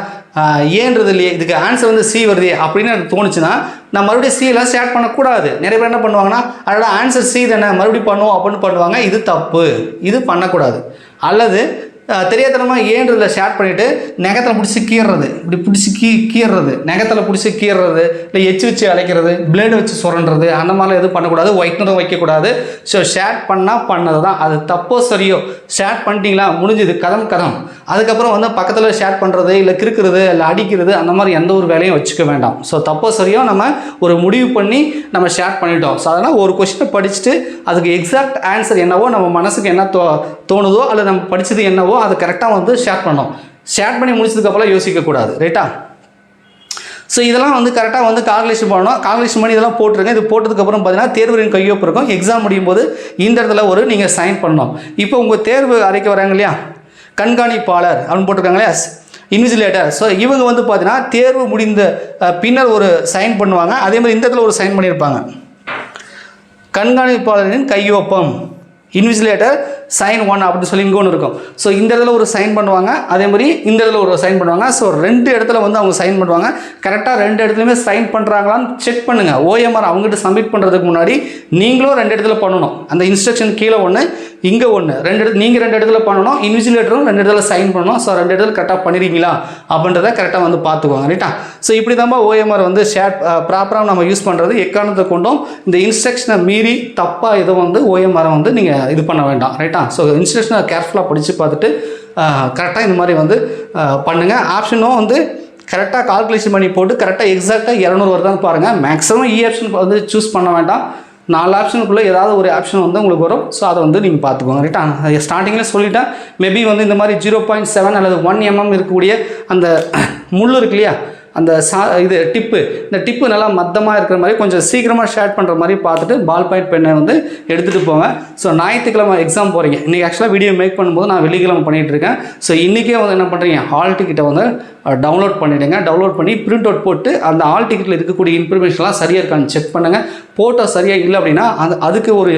ஏன்றது இல்லையே இதுக்கு ஆன்சர் வந்து சி வருதே அப்படின்னு எனக்கு தோணுச்சுன்னா நான் மறுபடியும் சியில் ஷேர் பண்ணக்கூடாது. நிறைய பேர் என்ன பண்ணுவாங்கன்னா அதனால் ஆன்சர் சி தானே மறுபடியும் பண்ணுவோம் அப்படின்னு பண்ணுவாங்க. இது தப்பு. இது பண்ணக்கூடாது. அல்லது தெரியாதனமாக ஏன்றதில் ஷேர் பண்ணிவிட்டு நெகத்தில் பிடிச்சி கீறுறது இப்படி பிடிச்சி கீ கீறுறது நெகத்தில் பிடிச்சி கீறுறது இல்லை எச்சு வச்சு அழைக்கிறது பிளேடு வச்சு சுரண்டுறது அந்த மாதிரிலாம் எதுவும் பண்ணக்கூடாது. ஒயிட்னரும் வைக்கக்கூடாது. ஸோ ஷேர் பண்ணால் பண்ணது தான் அது தப்போ சரியோ ஷேர் பண்ணிட்டீங்களா? முடிஞ்சுது. கதம் கதம். அதுக்கப்புறம் வந்து பக்கத்தில் ஷேர் பண்ணுறது இல்லை கிறுக்கிறது இல்லை அடிக்கிறது அந்த மாதிரி எந்த ஒரு வேலையும் வச்சுக்க வேண்டாம். ஸோ தப்போ சரியோ நம்ம ஒரு முடிவு பண்ணி நம்ம ஷேர் பண்ணிட்டோம். ஸோ அதனால் ஒரு கொஷினை படிச்சுட்டு அதுக்கு எக்ஸாக்ட் ஆன்சர் என்னவோ நம்ம மனசுக்கு என்ன தோ தோணுதோ அல்லது நம்ம படித்தது என்னவோ அதை கரெக்டாக வந்து ஷேர் பண்ணோம் ஷேர் பண்ணி முடிச்சதுக்கப்புறம் யோசிக்கக்கூடாது ரைட்டா ஸோ இதெல்லாம் வந்து கரெக்டாக வந்து கால்குலேஷன் பண்ணணும். கால்குலேஷன் பண்ணி இதெல்லாம் போட்டிருங்க. இது போட்டதுக்கப்புறம் பார்த்தீங்கன்னா தேர்வுகளின் கையொப்பு இருக்கும். எக்ஸாம் முடியும் போது இந்த இடத்துல ஒரு நீங்கள் சைன் பண்ணணும். இப்போ உங்கள் தேர்வு அறைக்கு வராங்க இல்லையா? கண்காணிப்பாளர் அப்படின்னு போட்டிருக்காங்க இல்லையா? இன்விஜிலேட்டர் ஸோ இவங்க வந்து பார்த்தீங்கன்னா தேர்வு முடிந்த பின்னர் ஒரு சைன் பண்ணுவாங்க. அதே மாதிரி இந்த இடத்துல ஒரு சைன் பண்ணியிருப்பாங்க. கண்காணிப்பாளரின் கையொப்பம். இன்விஜிலேட்டர் சைன் ஒன் அப்படின்னு சொல்லி இங்கே ஒன்று இருக்கும். ஸோ இந்த இடத்துல ஒரு சைன் பண்ணுவாங்க அதே மாதிரி இந்த இடத்துல ஒரு சைன் பண்ணுவாங்க. ஸோ ரெண்டு இடத்துல வந்து அவங்க சைன் பண்ணுவாங்க. கரெக்டாக ரெண்டு இடத்துலையுமே சைன் பண்ணுறாங்களான்னு செக் பண்ணுங்கள் ஓஎம்ஆர் அவங்ககிட்ட சப்மிட் பண்ணுறதுக்கு முன்னாடி நீங்களும் ரெண்டு இடத்துல பண்ணணும். அந்த இன்ஸ்ட்ரக்ஷன் கீழே ஒன்று இங்கே ஒன்று ரெண்டு இடத்துல நீங்கள் ரெண்டு இடத்துல பண்ணணும் இன்விஜிலேட்டரும் ரெண்டு இடத்துல சைன் பண்ணணும். ஸோ ரெண்டு இடத்துல கரெக்டாக பண்ணிடுவீங்களா? அப்படின்றத கரெக்டாக வந்து பார்த்துக்குவாங்க ரைட்டா ஸோ இப்படி தான் ஓஎம்ஆர் வந்து ஷேர் ப்ராப்பராக நம்ம யூஸ் பண்ணுறது எக்காரணத்தை கொண்டும் இந்த இன்ஸ்ட்ரக்ஷனை மீறி தப்பாக இதை வந்து ஓஎம்ஆரை வந்து நீங்கள் இது பண்ண வேண்டாம். ரைட்டா ஸோ இன்ஸ்ட்ரக்ஷனை கேர்ஃபுல்லாக படித்து பார்த்துட்டு கரெக்டாக இந்த மாதிரி வந்து பண்ணுங்கள் ஆப்ஷனும் வந்து கரெக்டாக கால்குலேஷன் பண்ணி போட்டு கரெக்டாக எக்ஸாக்டாக இரநூறு வருதான்னு பாருங்கள் மேக்ஸிமம் இ ஆப்ஷன் வந்து சூஸ் பண்ண வேண்டாம். நாலு ஆப்ஷனுக்குள்ளே ஏதாவது ஒரு ஆப்ஷன் வந்து உங்களுக்கு வரும். ஸோ அதை வந்து நீங்கள் பார்த்துக்கோங்க. ரைட்டா ஸ்டார்டிங்கில் சொல்லிட்டேன். மேபி வந்து இந்த மாதிரி ஜீரோ பாயிண்ட் செவன் அல்லது ஒன் எம்எம் இருக்கக்கூடிய அந்த முள் இருக்கு இல்லையா? அந்த சா இது டிப்பு இந்த டிப்பு நல்லா மத்தமாக இருக்கிற மாதிரி கொஞ்சம் சீக்கிரமாக ஷேர் பண்ணுற மாதிரி பார்த்துட்டு பால் பாயிண்ட் பெண்ணை வந்து எடுத்துகிட்டு போங்க. ஸோ ஞாயிற்றுக்கிழமை எக்ஸாம் போகிறீங்க இன்றைக்கி ஆக்சுவலாக வீடியோ மேக் பண்ணும்போது நான் வெள்ளிக்கிழமை பண்ணிகிட்டு இருக்கேன். ஸோ இன்றைக்கே வந்து என்ன பண்ணுறீங்க ஹால் டிக்கெட்டை வந்து டவுன்லோட் பண்ணிவிடுங்க டவுன்லோட் பண்ணி பிரிண்ட் அவுட் போட்டு அந்த ஆல் டிக்கெட்டில் இருக்கக்கூடிய இன்ஃபர்மேஷன்லாம் சரியாக இருக்கான்னு செக் பண்ணுங்கள் போட்டோ சரியாக இல்லை அப்படின்னா அது அதுக்கு ஒரு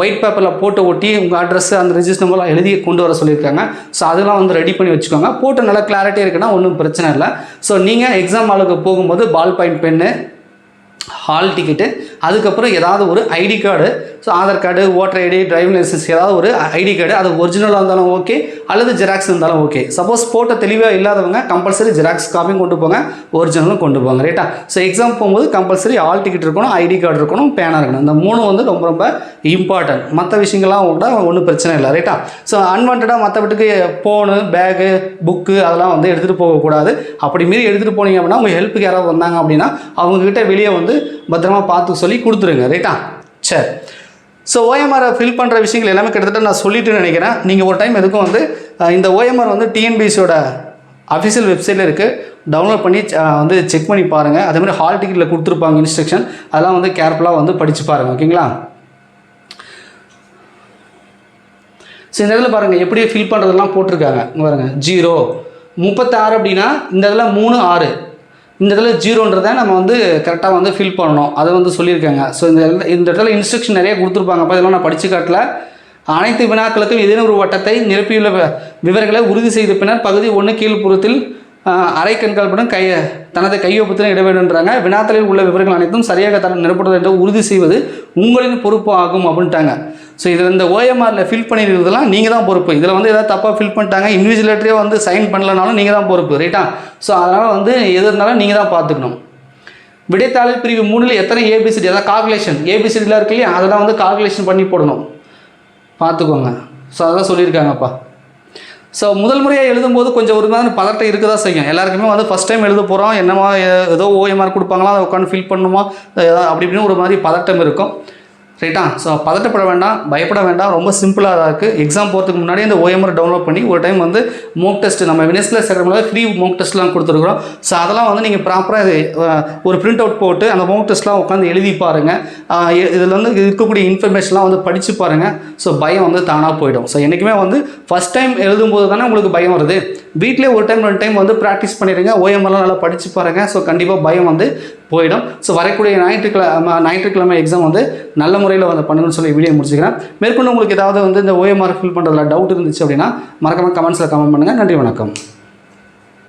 ஒயிட் பேப்பரில் போட்டோ ஒட்டி உங்கள் அட்ரஸ் அந்த ரிஜிஸ்டர் நம்பர்லாம் எழுதி கொண்டு வர சொல்லியிருக்காங்க. ஸோ அதெல்லாம் வந்து ரெடி பண்ணி வச்சுக்கோங்க. போட்டோ நல்லா கிளாரிட்டியாக இருக்குன்னா ஒன்றும் பிரச்சனை இல்லை. ஸோ நீங்கள் எக்ஸாம் ஆளுக்கு போகும்போது ball point pen hall ticket அதுக்கப்புறம் ஏதாவது ஒரு ID card so Aadhaar card voter ID driving licence ஏதாவது ஒரு ஐடி கார்டு அது ஒரிஜினலாக இருந்தாலும் ஓகே அல்லது ஜெராக்ஸ் இருந்தாலும் ஓகே சப்போஸ் போட்டோ தெளிவாக இல்லாதவங்க கம்பல்சரி ஜெராக்ஸ் காப்பியும் கொண்டு போங்க ஒரிஜினலும் கொண்டு போங்க ரைட்டா ஸோ எக்ஸாம் போகும்போது கம்பல்சரி ஆல் டிக்கெட் இருக்கணும் ஐடி கார்டு இருக்கணும் பேனாக இருக்கணும். இந்த மூணு வந்து ரொம்ப ரொம்ப இம்பார்ட்டன்ட் மற்ற விஷயங்கள்லாம் கூட ஒன்றும் பிரச்சனை இல்லை ரைட்டா ஸோ அன்வான்டாக மற்ற வீட்டுக்கு ஃபோனு பேகு புக்கு அதெல்லாம் வந்து எடுத்துகிட்டு போகக்கூடாது. அப்படி மீறி எடுத்துகிட்டு போனீங்க அப்படின்னா உங்கள் ஹெல்ப்புக்கு யாராவது வந்தாங்க அப்படின்னா அவங்கக்கிட்ட வெளியே வந்து பத்திரமா பார்த்து சொல்லி கொடுத்துருங்க ரைட்டா சரி. ஸோ ஓஎம்ஆரை ஃபில் பண்ணுற விஷயங்கள் எல்லாமே கிட்டத்தட்ட நான் சொல்லிட்டு நினைக்கிறேன். நீங்கள் ஒரு டைம் எதுக்கும் வந்து இந்த ஓஎம்ஆர் வந்து டிஎன்பிசியோட அஃபிஷியல் வெப்சைட்டில் இருக்குது டவுன்லோட் பண்ணி வந்து செக் பண்ணி பாருங்கள் அதே மாதிரி ஹால் டிக்கெட்டில் கொடுத்துருப்பாங்க இன்ஸ்ட்ரக்ஷன் அதெல்லாம் வந்து கேர்ஃபுல்லாக வந்து படித்து பாருங்கள் ஓகேங்களா ஸோ இந்த இடத்துல பாருங்கள் எப்படி ஃபில் பண்ணுறதெல்லாம் போட்டிருக்காங்க. பாருங்கள் ஜீரோ முப்பத்தாறு அப்படின்னா இந்த இதில் மூணு ஆறு. இந்த இடத்துல ஜீரோன்றதை நம்ம வந்து கரெக்டாக வந்து ஃபில் பண்ணணும். அதை வந்து சொல்லியிருக்காங்க. ஸோ இந்த இந்த இடத்துல இன்ஸ்ட்ரக்ஷன் நிறைய கொடுத்துருப்பாங்க. அப்போ இதெல்லாம் நான் படித்து காட்டல. அனைத்து வினாக்களுக்கும் ஏதேனும் ஒரு வட்டத்தை நிரப்பியுள்ள விவரங்களை உறுதி செய்த பின்னர் பகுதி ஒன்று கீழ்ப்புறத்தில் அரை கண்கால்புடன் கை தனது கையொப்பத்தில் இட வேண்டும்ன்றாங்க. வினாத்தலில் உள்ள விவரங்கள் அனைத்தும் சரியாக தர நிரப்புவது என்று உறுதி செய்வது உங்களின் பொறுப்பு ஆகும் அப்படின்ட்டாங்க. ஸோ இதில் இந்த ஓஎம்ஆரில் ஃபில் பண்ணியிருக்கிறதுலாம் நீங்கள் தான் பொறுப்பு. இதில் வந்து எதாவது தப்பாக ஃபில் பண்ணிட்டாங்க இன்விஜிலேட்டரே வந்து சைன் பண்ணலனாலும் நீங்கள் தான் பொறுப்பு ரைட்டா ஸோ அதனால் வந்து எது இருந்தாலும் நீங்கள் தான் பார்த்துக்கணும். விடைத்தாளில் பிரிவு மூணில் எத்தனை ஏபிசிடி அதாவது கால்குலேஷன் ஏபிசிடியில் இருக்கு இல்லையா? அதெல்லாம் வந்து கால்குலேஷன் பண்ணி போடணும். பார்த்துக்கோங்க. ஸோ அதெல்லாம் சொல்லியிருக்காங்கப்பா. ஸோ முதல் முறையாக எழுதும்போது கொஞ்சம் ஒரு மாதிரி பதட்டம் இருக்க தான் செய்யும். எல்லாருக்குமே வந்து ஃபஸ்ட் டைம் எழுத போகிறோம் என்னமா ஏதோ ஓஎம்ஆர் கொடுப்பாங்களா அதை உட்காந்து ஃபில் பண்ணுமா அப்படி இப்படின்னு ஒரு மாதிரி பதட்டம் இருக்கும். ரைட்டா ஸோ பதட்டப்பட வேண்டாம் பயப்பட வேண்டாம். ரொம்ப சிம்பிளாக தான் இருக்குது எக்ஸாம் போகிறதுக்கு முன்னாடி இந்த ஓஎம்ஆர் டவுன்லோட் பண்ணி ஒரு டைம் வந்து மோக் டெஸ்ட் நம்ம வினஸில் சேர்க்கும்போது ஃப்ரீ மோக் டெஸ்ட்லாம் கொடுத்துருக்குறோம். ஸோ அதெல்லாம் வந்து நீங்கள் ப்ராப்பராக இது ஒரு பிரிண்ட் அவுட் போட்டு அந்த மோக் டெஸ்ட்லாம் உட்காந்து எழுதி பாருங்கள் இதில் வந்து இருக்கக்கூடிய இன்ஃபர்மேஷன்லாம் வந்து படித்து பாருங்கள் ஸோ பயம் வந்து தானாக போயிடும். ஸோ என்றைக்குமே வந்து ஃபஸ்ட் டைம் எழுதும்போது தானே உங்களுக்கு பயம் வருது. வீட்டிலே ஒரு டைம் ரெண்டு டைம் வந்து ப்ராக்டிஸ் பண்ணிடுங்க. ஓஎம்ஆர்லாம் நல்லா படித்து பாருங்கள் ஸோ கண்டிப்பாக பயம் வந்து போயிடும். ஸோ வரக்கூடிய ஞாயிற்றுக்கிழமை ஞாயிற்றுக்கிழமை எக்ஸாம் வந்து நல்ல முறையில் வந்து பண்ணுங்கன்னு சொல்லி வீடியோ முடிச்சுக்கிறேன். மேற்கொண்டு உங்களுக்கு ஏதாவது வந்து இந்த ஓஎம்ஆர் ஃபில் பண்ணுறதுல டவுட் இருந்துச்சு அப்படின்னா மறக்காமல் கமெண்ட்ஸில் கமெண்ட் பண்ணுங்கள் நன்றி வணக்கம்.